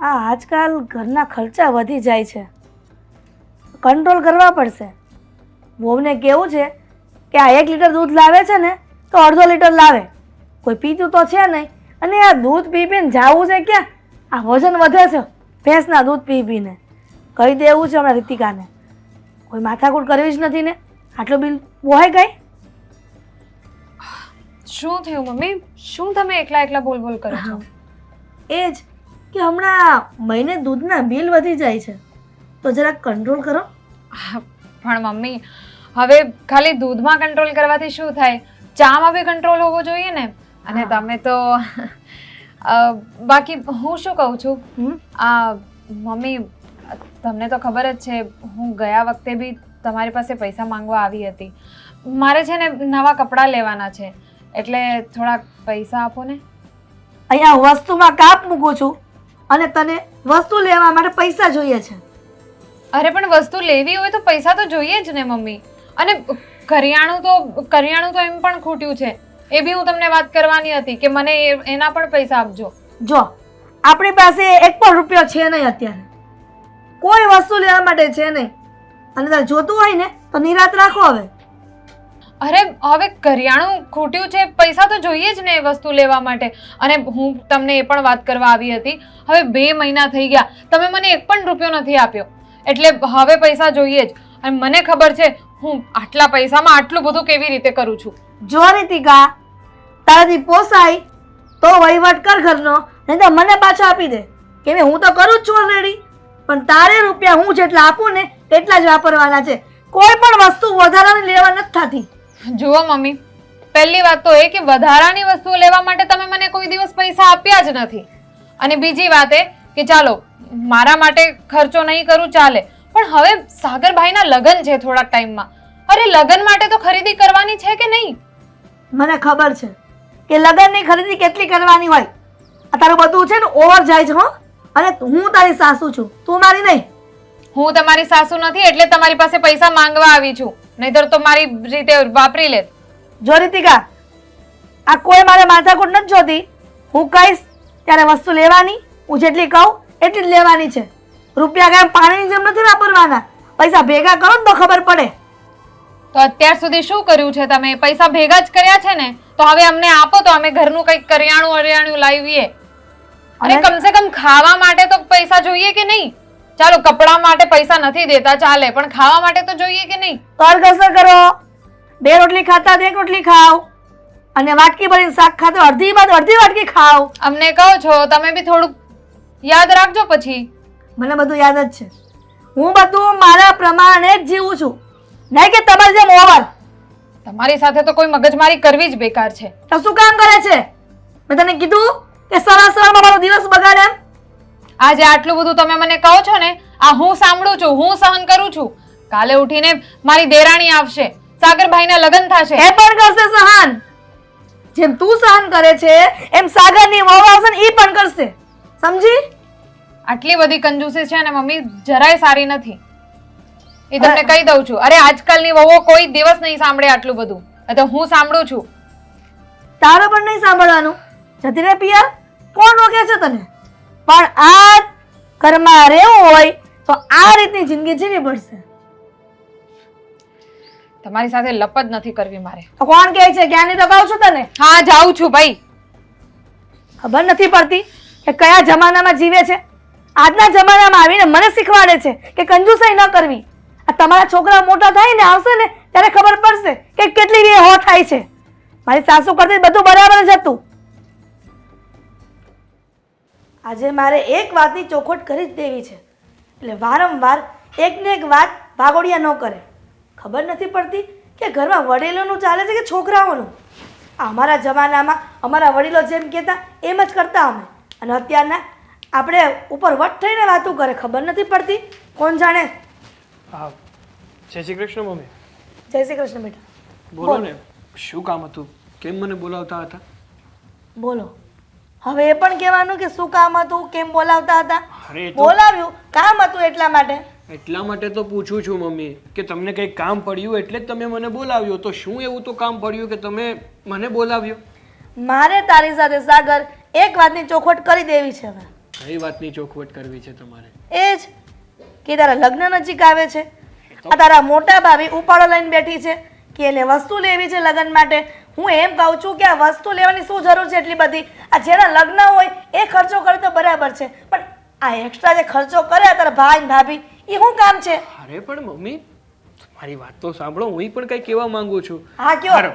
આ આજકાલ ઘરના ખર્ચા વધી જાય છે. કંટ્રોલ કરવા પડશે. વહુને કેવું છે કે આ એક લીટર દૂધ લાવે છે ને તો અડધો લીટર લાવે. કોઈ પીતું તો છે નહીં. અને આ દૂધ પી પીને જાવું છે ક્યાં? આ વજન વધે છે. ભેંસના દૂધ પી પીને. કહી દેવું છે હમણાં રીતિકાને. કોઈ માથાકૂટ કરવી જ નથી ને? આટલું બિલ પોહાય કઈ? શું થયું મમ્મી? શું તમે એકલા એકલા બોલ બોલ કરો છો? એ જ. કે હમણાં મહિને દૂધના બિલ વધી જાય છે. તો જરાક કંટ્રોલ કરો. પણ મમ્મી હવે ખાલી દૂધમાં કંટ્રોલ કરવાથી શું થાય? ચામાં બી કંટ્રોલ હોવો જોઈએ ને? અને તમે તો બાકી હું શું કહું છું? આ મમ્મી તમને તો ખબર જ છે હું ગયા વખતે બી તમારી પાસે પૈસા માંગવા આવી હતી. મારે છે ને નવા કપડાં લેવાના છે. એટલે થોડાક પૈસા આપો ને. અહીંયા વસ્તુમાં કાપ મૂકું છું. અને તને વસ્તુ લેવા માટે પૈસા જોઈએ છે. અરે પણ વસ્તુ લેવી હોય તો પૈસા તો જોઈએ જ ને મમ્મી. અને કરિયાણું તો કરિયાણું તો એમ પણ ખૂટ્યું છે. એ બી હું તમને વાત કરવાની હતી કે મને એના પણ પૈસા આપજો. જો આપણી પાસે એક પણ રૂપિયો છે નહીં અત્યારે. કોઈ વસ્તુ લેવા માટે છે નહીં. અને તારે જોતું હોય ને તો નિરાત રાખો હવે. અરે, હવે કરિયાણું ખૂટ્યું છે, પૈસા તો જોઈએ જ ને એ વસ્તુ લેવા માટે. અને હું તમને એ પણ વાત કરવા આવી હતી. હવે બે મહિના થઈ ગયા. તમે મને એક પણ રૂપિયો નથી આપ્યો. એટલે હવે પૈસા જોઈએ જ. અને મને ખબર છે, હું આટલા પૈસામાં આટલું બધું કેવી રીતે કરું છું? જો રીતિકા, તારાથી પોસાય, તો વહીવટ કર ઘરનો, નહીં તો મને પાછા આપી દે. કેમ હું તો કરું જ છું ઓલરેડી પણ તારે રૂપિયા હું જેટલા આપું ને, તેટલા જ વાપરવાના છે. કોઈ પણ વસ્તુ વધારાની લેવા નથી થતી. જુઓ મમ્મી પહેલી વાત તો એ કે વધારાની વસ્તુઓ લેવા માટે તમે મને કોઈ દિવસ પૈસા આપ્યા જ નથી. અને બીજી વાત એ કે ચાલો મારા માટે ખર્ચો નહીં કરું ચાલે. પણ હવે સાગરભાઈના લગ્ન છે થોડાક ટાઈમમાં. અરે લગ્ન માટે તો ખરીદી કરવાની છે કે નહીં? મને ખબર છે કે લગ્નની ખરીદી કેટલી કરવાની હોય. આ તારું બધું છે ને ઓવર જાય છે હો. અને હું તારી સાસુ છું તું મારી નહીં. હું તમારી સાસુ નથી એટલે તમારી પાસે પૈસા માંગવા આવી છું. નહીતર તો મારી રીતે વાપરી લે જો રીતિકા આ કોઈ મારે માથાકૂટ નથી જોતી. હું કહીશ ત્યારે વસ્તુ લેવાની હું જેટલી કહું એટલી જ લેવાની છે. રૂપિયા કાંઈ પાણીની જેમ નથી વાપરવાના. પૈસા ભેગા કરો ને તો ખબર પડે. તો અત્યાર સુધી શું કર્યું છે તમે? પૈસા ભેગા જ કર્યા છે ને? તો હવે અમને આપો તો અમે ઘરનું કંઈક કરિયાણું અરિયાણું લાવીએ. અને? કમસે કમ ખાવા માટે તો પૈસા જોઈએ કે નહીં? ચાલો કપડા માટે પૈસા નથી દેતા ચાલે પણ ખાવા માટે તો જોઈએ કે નહીં? કરકસર કરો. બે રોટલી ખાતા એક રોટલી ખાઓ અને વાટકી ભરીને શાક ખાતો અડધી બાદ અડધી વાટકી ખાઓ અમને કહો છો તમે બી થોડુંક યાદ રાખજો પછી. મને બધું યાદ જ છે. હું બધું મારા પ્રમાણે જ જીવું છું. નહીં કે તમારી જેમ ઓવર તમારી સાથે તો કોઈ મગજમારી કરવી જ બેકાર છે. તો શું કામ કરે છે? મેં તને કીધું કે સવાર સવારમાં મારો દિવસ બગાડે એમ? આજે આટલું બધું તમે મને કહો છો ને આ હું સાંભળું છું હું સહન કરું છું. કાલે ઉઠીને મારી દેરાણી આવશે. સાગરભાઈના લગ્ન થશે. એ પણ કરશે સહન. જેમ તું સહન કરે છે એમ સાગરની વહુ આવશે ને એ પણ કરશે. સમજી? આટલી બધી કંજૂસી છે ને મમ્મી જરાય સારી નથી. એ તમને કહી દઉં છું. અરે આજકાલની વહુઓ કોઈ દિવસ નહીં સાંભળે આટલું બધું. તો હું સાંભળું છું. તારે પણ નહીં સાંભળવાનું. જતી રે પિયા કોણ રોકે છે તને? પણ આ ઘરમાં રહેવું હોય તો આ રીતની જિંદગી જીવી પડશે. તમારી સાથે લપત નથી કરવી મારે. તો કોણ કહે છે? જ્ઞાની તો કહું છું તને. હા જાઉં છું ભાઈ. ખબર નથી પડતી કે કયા જમાનામાં જીવે છે? આજના જમાનામાં આવીને મને શીખવાડે છે કે કંજુસાઈ ન કરવી. આ તમારા છોકરા મોટા થાય ને આવશે ને ત્યારે ખબર પડશે કે કેટલી રીતે હો થાય છે. મારી સાસુ કરતી બધું બરાબર જ હતું. આજે મારે એક વાતની ચોખવટ કરી જ દેવી છે. એટલે વારંવાર એકને એક વાત ભાગોડિયા ન કરે. ખબર નથી પડતી કે ઘરમાં વડીલોનું ચાલે છે કે છોકરાઓનું? આ અમારા જમાનામાં અમારા વડીલો જેમ કહેતા એમ જ કરતા અમે. અને અત્યારના આપણે ઉપર વટ થઈને વાતું કરે ખબર નથી પડતી? કોણ જાણે? હા. જય શ્રી કૃષ્ણ મમ્મી. જય શ્રી કૃષ્ણ બેટા. બોલો. ને શું કામ હતું? કેમ મને બોલાવતા હતા? બોલો. હવે એ પણ કહેવાનું કે શું કામ હતું કેમ બોલાવતા હતા? અરે એ તો બોલાવ્યું. કામ હતું એટલા માટે? એટલા માટે તો પૂછું છું મમ્મી કે તમને કંઈક કામ પડ્યું એટલે જ તમે મને બોલાવ્યો? તો શું એવું તો કામ પડ્યું કે તમે મને બોલાવ્યો? મારે તારી સાથે સાગર એક વાતની ચોખવટ કરી દેવી છે હવે. કઈ વાતની ચોખવટ કરવી છે તમારે? એ જ કે તારા લગ્ન નજીક આવે છે. આ તારા મોટા ભાભી ઉપાડો લઈને બેઠી છે. કે એને વસ્તુ લેવી છે લગ્ન માટે? હું એમ કહું છું કે આ વસ્તુ લેવાની શું જરૂર છે એટલી બધી? આ જેના લગ્ન હોય એ ખર્ચો કરે તો બરાબર છે. પણ આ એક્સ્ટ્રા જે ખર્ચો કરે તારા ભાઈ ને ભાભી એ શું કામ છે? અરે પણ મમ્મી મારી વાત તો સાંભળો હું પણ કઈ કહેવા માંગુ છું. હા કયો?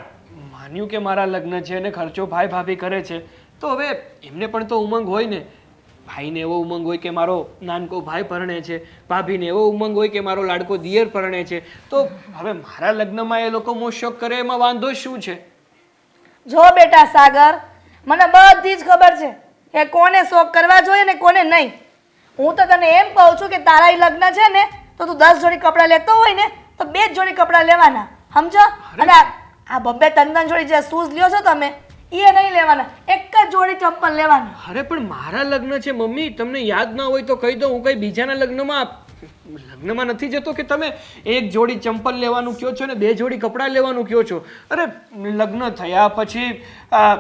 માન્યું કે મારા લગ્ન છે અને ખર્ચો ભાઈ ભાભી કરે છે તો હવે એમને પણ તો ઉમંગ હોય ને. ભાઈને એવો ઉમંગ હોય કે મારો નાનકો ભાઈ પરણે છે ભાભીને એવો ઉમંગ હોય કે મારો લાડકો દિયર પરણે છે તો હવે મારા લગ્નમાં એ લોકો મોજ શોખ કરે એમાં વાંધો શું છે? જો બેટા સાગર મને બધી જ ખબર છે કે કોને શોખ કરવા જોઈએ ને કોને નહીં. હું તો તને એમ કહું છું કે તારા લગ્ન છે ને તો તું દસ જોડી કપડાં લેતો હોય ને તો બે જ જોડી કપડાં લેવાના. સમજો? અને આ- બબ્બે ત્રણ જોડી જે શૂઝ લ્યો છો તમે એ નહીં લેવાના. એક જ જોડી ચપ્પલ લેવાના. અરે પણ મારા લગ્ન છે મમ્મી. તમને યાદ ના હોય તો કહી દો હું કઈ બીજાના લગ્નમાં લગ્નમાં નથી જતો કે તમે એક જોડી ચંપલ લેવાનું કયો છો ને બે જોડી કપડાં લેવાનું કયો છો? અરે લગ્ન થયા પછી આ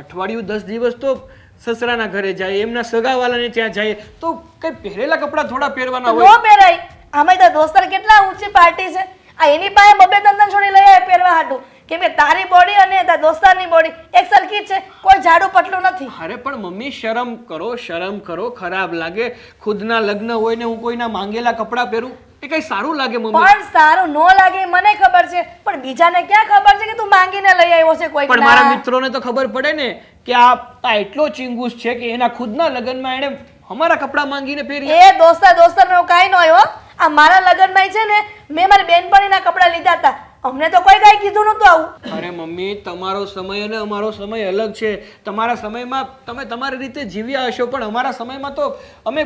અઠવાડિયું દસ દિવસ તો સસરાના ઘરે જાય એમના સગાવાલાને ત્યાં જાય તો કઈ પહેરેલા કપડાં થોડા પહેરવાના હોય? નો પહેરાય. આમાં તો દોસ્તર કેટલા ઊંચી પાર્ટી છે? આ એની પાસે બબે દંદન છોડી લઈ આવે પહેરવા હાટું. કેમ કે તારી બોડી અને તારા દોસ્તારની બોડી એક સરખી છે કોઈ જાડું પટલું નથી. અરે પણ મમ્મી શરમ કરો શરમ કરો ખરાબ લાગે. ખુદના લગ્ન હોય ને હું કોઈના માંગેલા કપડાં પહેરું એ કઈ સારું લાગે મમ્મી? પણ સારું ન લાગે મને ખબર છે પણ બીજાને ક્યાં ખબર છે કે તું માંગીને લઈ આવ્યો છે કોઈ પણ મારા મિત્રોને તો ખબર પડે ને કે આ આ એટલો ચિંગુસ છે કે એના ખુદના લગ્નમાં એણે અમારા કપડાં માંગીને પહેરી એ દોસ્તા દોસ્તરનો કાઈ ન આવ્યો આ મારા લગ્નમાં છે ને મેં મારી બેનપણીના કપડાં લીધા હતા. અમને તો કોઈ કાંઈ કીધું નતું આવું. અરે મમ્મી તમારો સમય અને અમારો સમય અલગ છે. તમારા સમયમાં તમે તમારી રીતે જીવ્યા હશો પણ અમારા સમયમાં તો અમે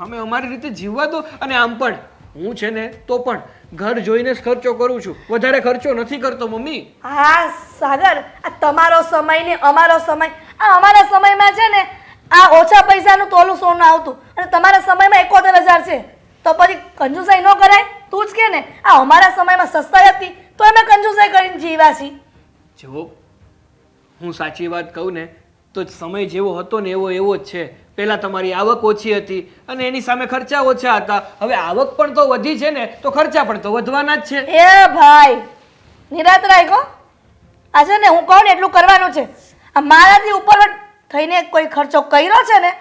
અમે અમારી રીતે જીવવા દો. અને આમ પણ હું છે ને તો પણ ઘર જોઈને જ ખર્ચો કરું છું. વધારે ખર્ચો નથી કરતો મમ્મી. હા સાગર આ તમારો સમય ને અમારો સમય. આ અમારા સમયમાં છે ને આ ઓછા પૈસાનું તોલું સોનું આવતું. અને તમારા સમયમાં એકોતેર હજાર છે. તો પછી કંજુસાઈ ન કરાય? તું જ કે ને આ અમારા સમયમાં સસ્તાઈ હતી તો અમે કંજુસાઈ કરીને જીવ્યા છીએ જો હું સાચી વાત કહું ને તો સમય જેવો હતો ને એવો એવો જ છે. પહેલાં તમારી આવક ઓછી હતી અને એની સામે ખર્ચા ઓછા હતા. હવે આવક પણ તો વધી છે ને તો ખર્ચા પણ તો વધવાના જ છે. એ ભાઈ નિરાત રાખ્યો આ છે ને હું કહું ને એટલું કરવાનું છે. આ મારાથી ઉપર થઈને કોઈ ખર્ચો કર્યો છે ને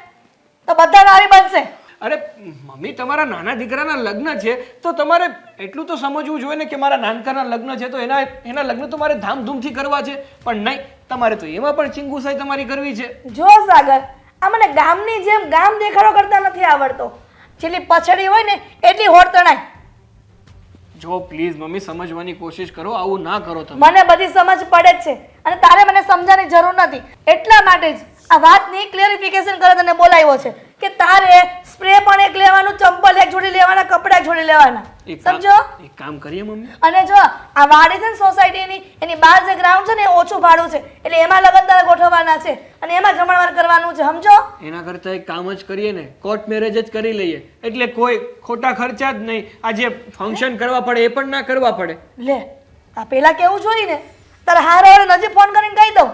તો બધા આવી બનશે. અરે મમ્મી તમારા નાના દીકરાના લગ્ન છે તો તમારે એટલું તો સમજવું જોઈએ ને કે મારા નાનકાના લગ્ન છે તો એના એના લગ્ન તો મારે ધામધૂમથી કરવા છે. પણ નહીં તમારે તો એમાં પણ ચિંગુસાઈ તમારી કરવી છે. જો સાગર આ મને ગામની જેમ ગામ દેખાડો કરતા નથી આવડતો. જેટલી પછડી હોય ને એટલી હોડ તણાય. જો પ્લીઝ મમ્મી સમજવાની કોશિશ કરો આવું ના કરો તમે. મને બધી સમજ પડે જ છે અને તારે મને સમજાવવાની જરૂર નથી. એટલા માટે જ આ વાતની ક્લેરિફિકેશન કરે તને બોલાવ્યો છે કે તારે સ્પ્રે પણ એક લેવાનું ચંપલ એક જોડી લેવાના કપડા જોડી લેવાના. એક કામ- સમજો? એક કામ કરીએ મમ્મી. અને જો આ વાડી છે ને સોસાયટીની એની બહાર જે ગ્રાઉન્ડ છે ને એ ઓછું ભાડું છે. એટલે એમાં લગન તારે ગોઠવવાના છે. અને એમાં જમણવાર કરવાનું છે સમજો? એના કરતાં એક કામ જ કરીએ ને કોર્ટ મેરેજ જ કરી લઈએ. એટલે કોઈ ખોટા ખર્ચા જ નહીં. આ જે ફંક્શન કરવા પડે એ પણ ના કરવા પડે. લે આ પેલા કેવું જોઈએ ને? તારે હારે હારે નજીક ફોન કરીને કહી દઉં.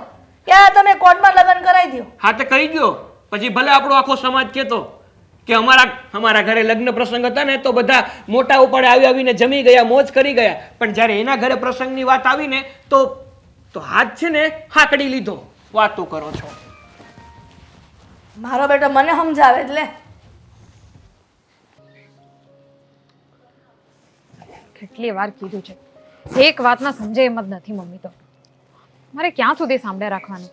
કે આ તમે કોર્ટમાં લગ્ન કરાવી દો હા તો કહી ગયો પછી ભલે આપણો આખો સમાજ કહેતો. કે અમારા અમારા ઘરે લગ્ન પ્રસંગ હતા ને તો બધા મોટા ઉપાડે આવી આવીને જમી ગયા મોજ કરી ગયા. પણ જ્યારે એના ઘરે પ્રસંગની વાત આવીને તો તો હાથ છે ને હાકડી લીધો. વાતો કરો છો. મારો બેટો મને સમજાવે એટલે. કેટલી વાર કીધું છે. એક વાતમાં સમજે એમ જ નથી મમ્મી તો. મારે ક્યાં સુધી સાંભળે રાખવાનું?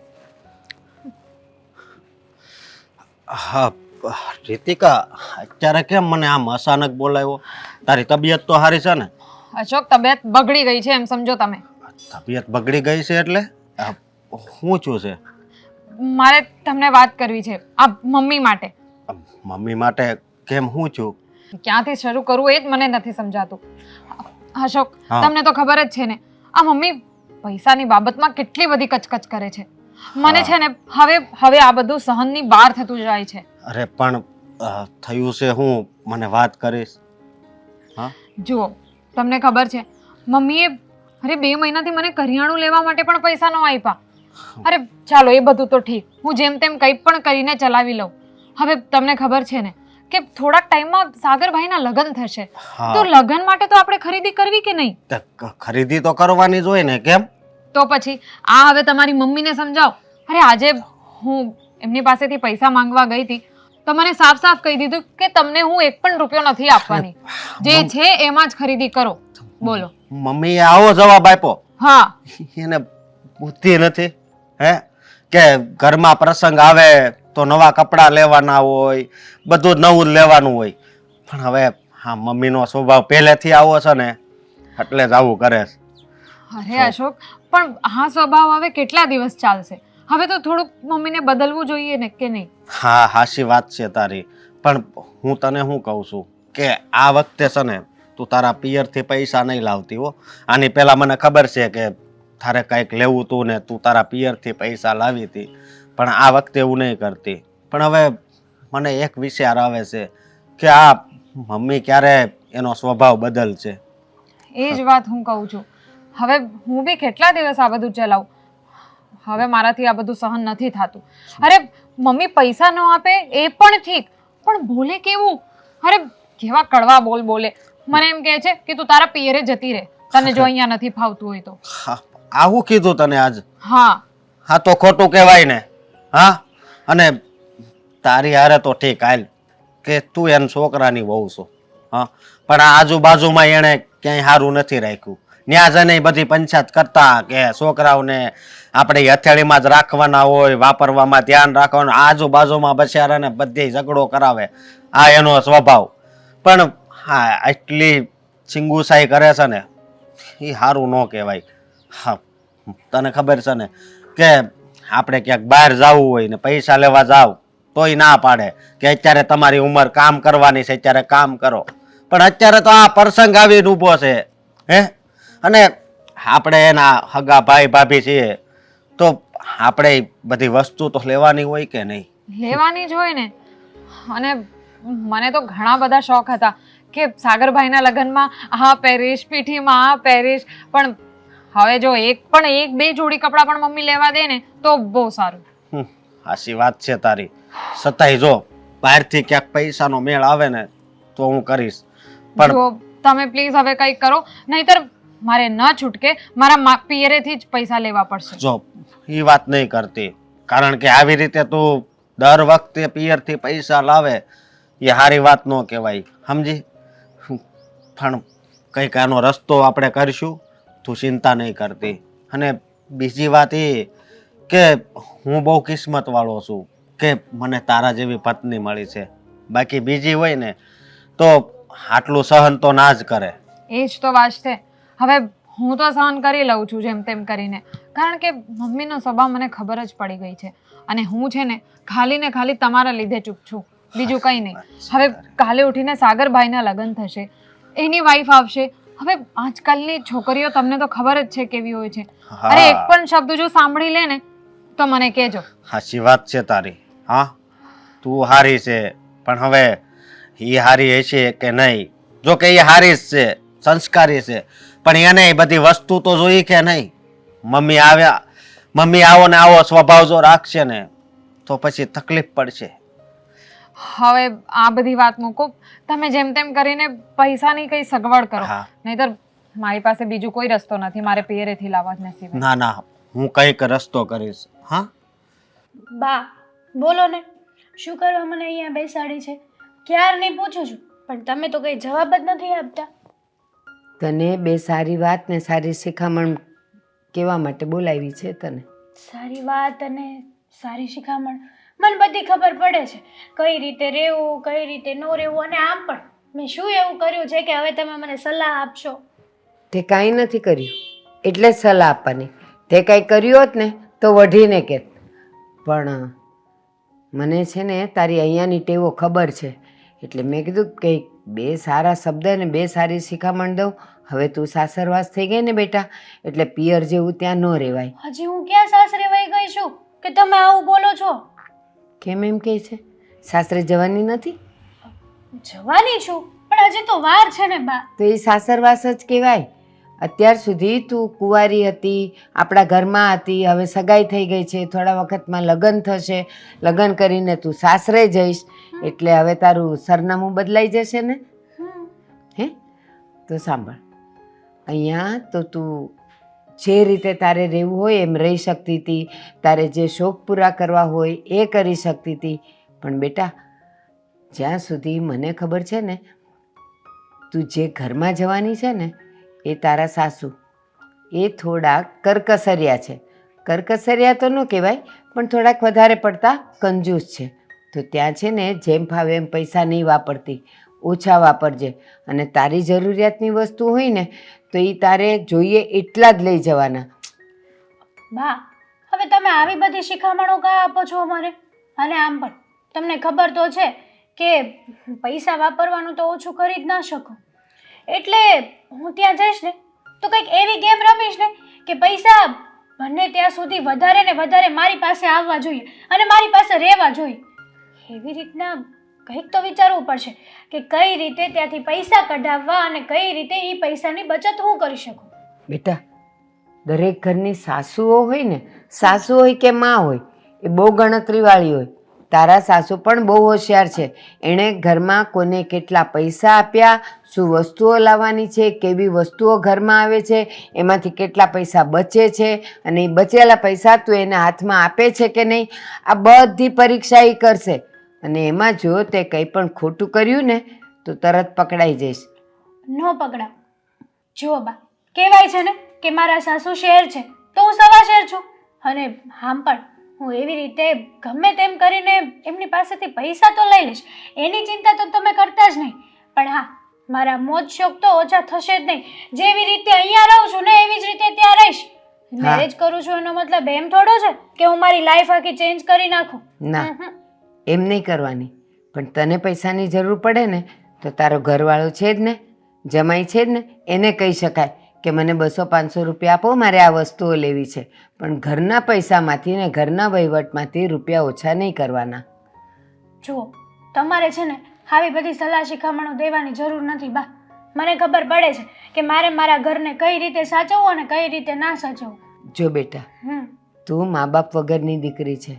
હા રીતિકા અત્યારે કેમ મને આમ અચાનક બોલાવ્યો? તારી તબિયત તો સારી છે ને? અશોક તબિયત બગડી ગઈ છે એમ સમજો તમે. તબિયત બગડી ગઈ છે એટલે? હું છું છે? મારે તમને વાત કરવી છે આ મમ્મી માટે. મમ્મી માટે કેમ હું છું? ક્યાંથી શરૂ કરવું એ જ મને નથી સમજાતું. અશોક તમને તો ખબર જ છે ને આ મમ્મી પૈસાની બાબતમાં કેટલી બધી કચકચ કરે છે. મને છે ને હવે હવે આ બધું સહનની બહાર થતું જાય છે. અરે પણ અ, થયું છે હું મને વાત કરીશ. હા? જુઓ તમને ખબર છે મમ્મીએ અરે બે મહિનાથી મને કરિયાણું લેવા માટે પણ પૈસા ન આપ્યા. અરે ચાલો એ બધું તો ઠીક હું જેમ તેમ કંઈ પણ કરીને ચલાવી લઉં. હવે તમને ખબર છે ને કે થોડાક ટાઈમમાં સાગરભાઈના લગ્ન થશે. હા. તો લગ્ન માટે તો આપણે ખરીદી કરવી કે નહીં? તે ક- ખરીદી તો કરવાની જ હોય ને કેમ? તો પછી આ હવે તમારી મમ્મીને સમજાવો. અરે આજે હું એમની પાસેથી પૈસા માંગવા ગઈ હતી. તો મને સાફ સાફ કહી દીધું કે તમને હું એક પણ રૂપિયો નથી આપવાની. જે છે એમાં જ ખરીદી કરો. બોલો. મમ્મીએ આવો જવાબ આપ્યો. હા. એને બુદ્ધિ નથી હે? કે ઘરમાં પ્રસંગ આવે તો નવા કપડાં લેવાના હોય બધું નવું લેવાનું હોય. પણ હવે હા મમ્મીનો સ્વભાવ પહેલેથી આવો છે ને એટલે જ આવું કરે છે. અરે અશોક પણ હા સ્વભાવ હવે કેટલા દિવસ ચાલશે? હવે તો થોડુંક મમ્મીને બદલવું જોઈએ ને કે નહીં? હા હાશી વાત છે તારી. પણ હું તને શું કહું છું કે આ વખતે છે ને તું તારા પિયરથી પૈસા નહીં લાવતી હો. આની પહેલાં મને ખબર છે કે તારે કંઈક લેવું તું ને તું તારા પિયરથી પૈસા લાવી હતી. પણ આ વખતે એવું નહીં કરતી. પણ હવે મને એક વિચાર આવે છે કે આ મમ્મી ક્યારે એનો સ્વભાવ બદલશે. એ જ વાત હું કહું છું. હવે હું બી કેટલા દિવસ આ બધું ચલાવું? હવે મારાથી આ બધું સહન નથી થતું. અરે મમ્મી પૈસા ન આપે એ પણ ઠીક પણ બોલે કેવું? અરે કેવા કડવા બોલ બોલે. મને એમ કહે છે કે તું તારા પિયરે જતી રહે. તને જો અહીંયા નથી ફાવતું હોય તો. હા આવું કીધું તને આજ? હા. હા તો ખોટું કહેવાય ને. હા? અને તારી હારે તો ઠીક હાલ. કે તું એમ છોકરાની વહુ છો. હા? પણ આજુબાજુમાં એણે ક્યાંય સારું નથી રાખ્યું. ન્યા જઈને બધી પંચાયત કરતા કે છોકરાઓને આપણે હથેળીમાં જ રાખવાના હોય, વાપરવામાં ધ્યાન રાખવાનું, આજુબાજુમાં બચારાને બધે ઝઘડો કરાવે. આ એનો સ્વભાવ. પણ હા, આટલી ચિંગુસાઈ કરે છે ને એ સારું ન કહેવાય. હા, તને ખબર છે ને કે આપણે ક્યાંક બહાર જવું હોય ને પૈસા લેવા જાવ, તોય ના પાડે કે અત્યારે તમારી ઉંમર કામ કરવાની છે, અત્યારે કામ કરો. પણ અત્યારે તો આ પ્રસંગ આવીને ઊભો છે. હે? અને આપણે એના હગા ભાઈ ભાભી છીએ તો આપણે બધી વસ્તુ તો લેવાની હોય કે નહીં? લેવાની જ હોય ને. અને મને તો ઘણા બધા શોખ હતા કે સાગરભાઈના લગ્નમાં આ પહેરીશ પીઠીમાં આ પહેરીશ. પણ હવે જો એક પણ એક બે જોડી કપડાં પણ મમ્મી લેવા દે ને તો બહુ સારું. હાસી વાત છે તારી. સતાય જો બહારથી ક્યાંક પૈસાનો મેળ આવે ને તો હું કરીશ. પણ તમે પ્લીઝ હવે કંઈક કરો. નહીતર મારે ન છૂટકે મારા પિયરેથી જ પૈસા લેવા પડશે. જો એ વાત નહીં કરતી. કારણ કે આવી રીતે તું દર વખતે પિયરથી પૈસા લાવે એ સારી વાત ન કહેવાય. સમજી? પણ કંઈક આનો રસ્તો આપણે કરીશું તું ચિંતા નહીં કરતી. અને બીજી વાત એ કે હું બહુ કિસ્મતવાળો છું કે મને તારા જેવી પત્ની મળી છે. બાકી બીજી હોય ને તો આટલું સહન તો ના જ કરે. એ જ તો વાત છે. હવે હું તો સહન કરી લઉં છું જેમ તેમ કરીને. કારણ કે મમ્મીનો સ્વભાવ મને ખબર જ પડી ગઈ છે. અને હું છે ને ખાલી ને ખાલી તમારા લીધે ચૂપ છું. બીજું કંઈ નહીં. હવે કાલે ઉઠીને સાગરભાઈના લગ્ન થશે. એની વાઈફ આવશે. હવે આજકાલની છોકરીઓ તમને તો ખબર જ છે કેવી હોય છે. અરે એક પણ શબ્દ જો સાંભળી લે ને તો મને કહેજો. સાચી વાત છે તારી. હા તું હારી છે. પણ હવે એ હારી હશે કે નહીં? જો કે એ હારી જ છે. સંસ્કારી છે. પણ એને એ બધી વસ્તુ તો જોઈ કે નહીં. મમ્મી આવ્યા મમ્મી આવો ને આવો સ્વભાવ જો રાખશે ને તો પછી તકલીફ પડશે. હવે આ બધી વાત મૂકો. તમે જેમ તેમ કરીને પૈસાની કઈ સગવડ કરો. હા. નહીતર મારી પાસે બીજું કોઈ રસ્તો નથી. મારે પિયરેથી લાવવા જ નસીબ ના ના. હું કંઈક રસ્તો કરીશ. હા? બા બોલો ને. શું કરવા મને અહીંયા બેસાડી છે? ક્યારની પૂછું છું? પણ તમે તો કંઈ જવાબ જ નથી આપતા. તને બે સારી વાત ને સારી શિખામણ કહેવા માટે બોલાવી છે તને? સારી વાત અને સારી શિખામણ? મને બધી ખબર પડે છે. કઈ રીતે રહેવું કઈ રીતે ન રહેવું અને આમ પણ. મેં શું એવું કર્યું છે કે હવે તમે મને સલાહ આપશો? તે કાંઈ નથી કર્યું. એટલે જ સલાહ આપવાની. તે કાંઈ કર્યું હોત ને તો વઢીને કહેત પણ મને છે ને તારી અહીંયાની ટેવો ખબર છે. એટલે મેં કીધું કે બે સારા શબ્દ અને બે સારી શિખામણ દઉં. હવે તું સાસરવાસ થઈ ગઈ ને બેટા એટલે પિયર જેવું ત્યાં ન રહેવાય. હજી હું ક્યાં સાસરે વહી ગઈ છું? કે તમે આવું બોલો છો? કેમ એમ કહે છે? સાસરે જવાની નથી? જવાની છું પણ હજી તો વાર છે ને બા. તો એ સાસરવાસ જ કહેવાય. અત્યાર સુધી તું કુંવારી હતી આપણા ઘરમાં હતી હવે સગાઈ થઈ ગઈ છે થોડા વખતમાં લગ્ન થશે. લગ્ન કરીને તું સાસરે જઈશ. એટલે હવે તારું સરનામું બદલાઈ જશે ને. હે? તો સાંભળ. અહીંયા તો તું જે રીતે તારે રહેવું હોય એમ રહી શકતી હતી તારે જે શોખ પૂરા કરવા હોય એ કરી શકતી હતી. પણ બેટા જ્યાં સુધી મને ખબર છે ને તું જે ઘરમાં જવાની છે ને એ તારા સાસુ. એ થોડાક કરકસરિયા છે. કરકસરિયા તો ન કહેવાય પણ થોડાક વધારે પડતા કંજૂસ છે. તો ત્યાં છે ને જેમ ફાવે એમ પૈસા નહીં વાપરતી. ઓછા વાપરજે. અને તારી જરૂરિયાતની વસ્તુ હોય ને, તો એ તારે જોઈએ એટલા જ લઈ જવાના. બા, હવે તમે આવી બધી શિખામણો કા આપો છો અમારે? અને આમ પણ, તમને ખબર તો છે કે પૈસા વાપરવાનું તો ઓછું કરી જ ના શકો. એટલે હું ત્યાં જઈશ ને, તો કંઈક એવી ગેમ રમીશ ને કે પૈસા બને ત્યાં સુધી વધારે ને વધારે મારી પાસે આવવા જોઈએ અને મારી પાસે રહેવા જોઈએ. એવી રીતના કંઈક તો વિચારવું પડશે કે કઈ રીતે ત્યાંથી પૈસા કઢાવવા અને કઈ રીતે એ પૈસાની બચત હું કરી શકું? બેટા, દરેક ઘરની સાસુઓ હોય ને, સાસુ હોય કે માં હોય, એ બહુ ગણતરીવાળી હોય. તારા સાસુ પણ બહુ હોશિયાર છે. એણે ઘરમાં કોને કેટલા પૈસા આપ્યા, શું વસ્તુઓ લાવવાની છે, કેવી વસ્તુઓ ઘરમાં આવે છે, એમાંથી કેટલા પૈસા બચે છે અને એ બચેલા પૈસા તું એના હાથમાં આપે છે કે નહીં, આ બધી પરીક્ષા એ કરશે. અને એમાં જો તે કંઈ પણ ખોટું કર્યું ને તો તરત પકડાઈ જઈશ. ન પકડાવ. જુઓ બા કહેવાય છે ને કે મારા સાસુ શેર છે તો હું સવા શેર છું. અને આમ પણ હું એવી રીતે ગમે તેમ કરીને એમની પાસેથી પૈસા તો લઈ લઈશ એની ચિંતા તો તમે કરતા જ નહીં. પણ હા મારા મોજ શોખ તો ઓછા થશે જ નહીં. જેવી રીતે અહીંયા રહું છું ને એવી જ રીતે ત્યાં રહીશ. મેરેજ કરું છું એનો મતલબ એમ થોડો છે કે હું મારી લાઈફ આખી ચેન્જ કરી નાખું. ના. એમ નહીં કરવાની. પણ તને પૈસાની જરૂર પડે ને તો તારો ઘરવાળો છે જ ને જમાઈ છે જ ને એને કહી શકાય કે મને બસો પાંચસો રૂપિયા આપો મારે આ વસ્તુઓ લેવી છે. પણ ઘરના પૈસામાંથી ને ઘરના વહીવટમાંથી રૂપિયા ઓછા નહીં કરવાના. જુઓ તમારે છે ને આવી બધી સલાહ શિખામણો દેવાની જરૂર નથી બા. મને ખબર પડે છે કે મારે મારા ઘરને કઈ રીતે સાચવવું અને કઈ રીતે ના સાચવવું. જો બેટા તું મા બાપ વગરની દીકરી છે.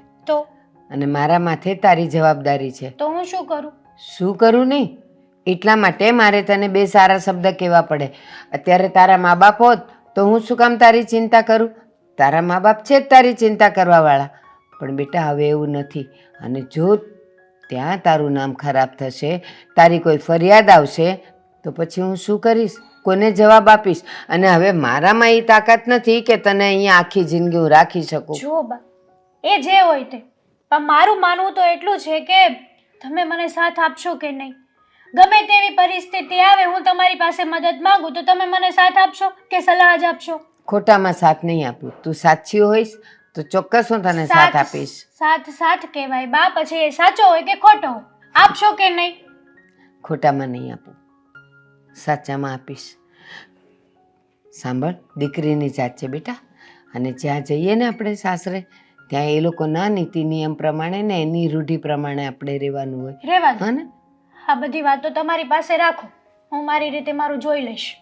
અને મારા માથે તારી જવાબદારી છે. તો હું શું કરું? શું કરું નહીં? એટલા માટે મારે તને બે સારા શબ્દ કહેવા પડે. અત્યારે તારા મા બાપ હોત તો હું શું કામ તારી ચિંતા કરું? તારા મા બાપ છે જ તારી ચિંતા કરવાવાળા. પણ બેટા હવે એવું નથી. અને જો ત્યાં તારું નામ ખરાબ થશે તારી કોઈ ફરિયાદ આવશે તો પછી હું શું કરીશ? કોને જવાબ આપીશ? અને હવે મારામાં એ તાકાત નથી કે તને અહીંયા આખી જિંદગી હું રાખી શકું. જો બા એ જે હોય તે. પણ મારું માનવું તો એટલું છે કે તમે મને સાથ આપશો કે નહીં? ગમે તેવી પરિસ્થિતિ આવે હું તમારી પાસે મદદ માંગુ તો તમે મને સાથ આપશો કે સલાહ જ આપશો? ખોટામાં સાથ નહીં આપું. તું સાચી હોઈશ તો ચોક્કસ હું તને સાથ આપીશ. સાથ સાથ કહેવાય. બા પછી એ સાચો હોય કે ખોટો આપશો કે નહીં? ખોટામાં નહીં આપું. સાચામાં આપીશ. સાંભળ દીકરીની જાત છે બેટા. અને જ્યાં જઈએ ને આપણે સાસરે ત્યાં એ લોકોના નીતિ નિયમ પ્રમાણે ને એની રૂઢિ પ્રમાણે આપણે રહેવાનું હોય. રહેવા દો હા ને? આ બધી વાતો તમારી પાસે રાખો. હું મારી રીતે મારું જોઈ લઈશ.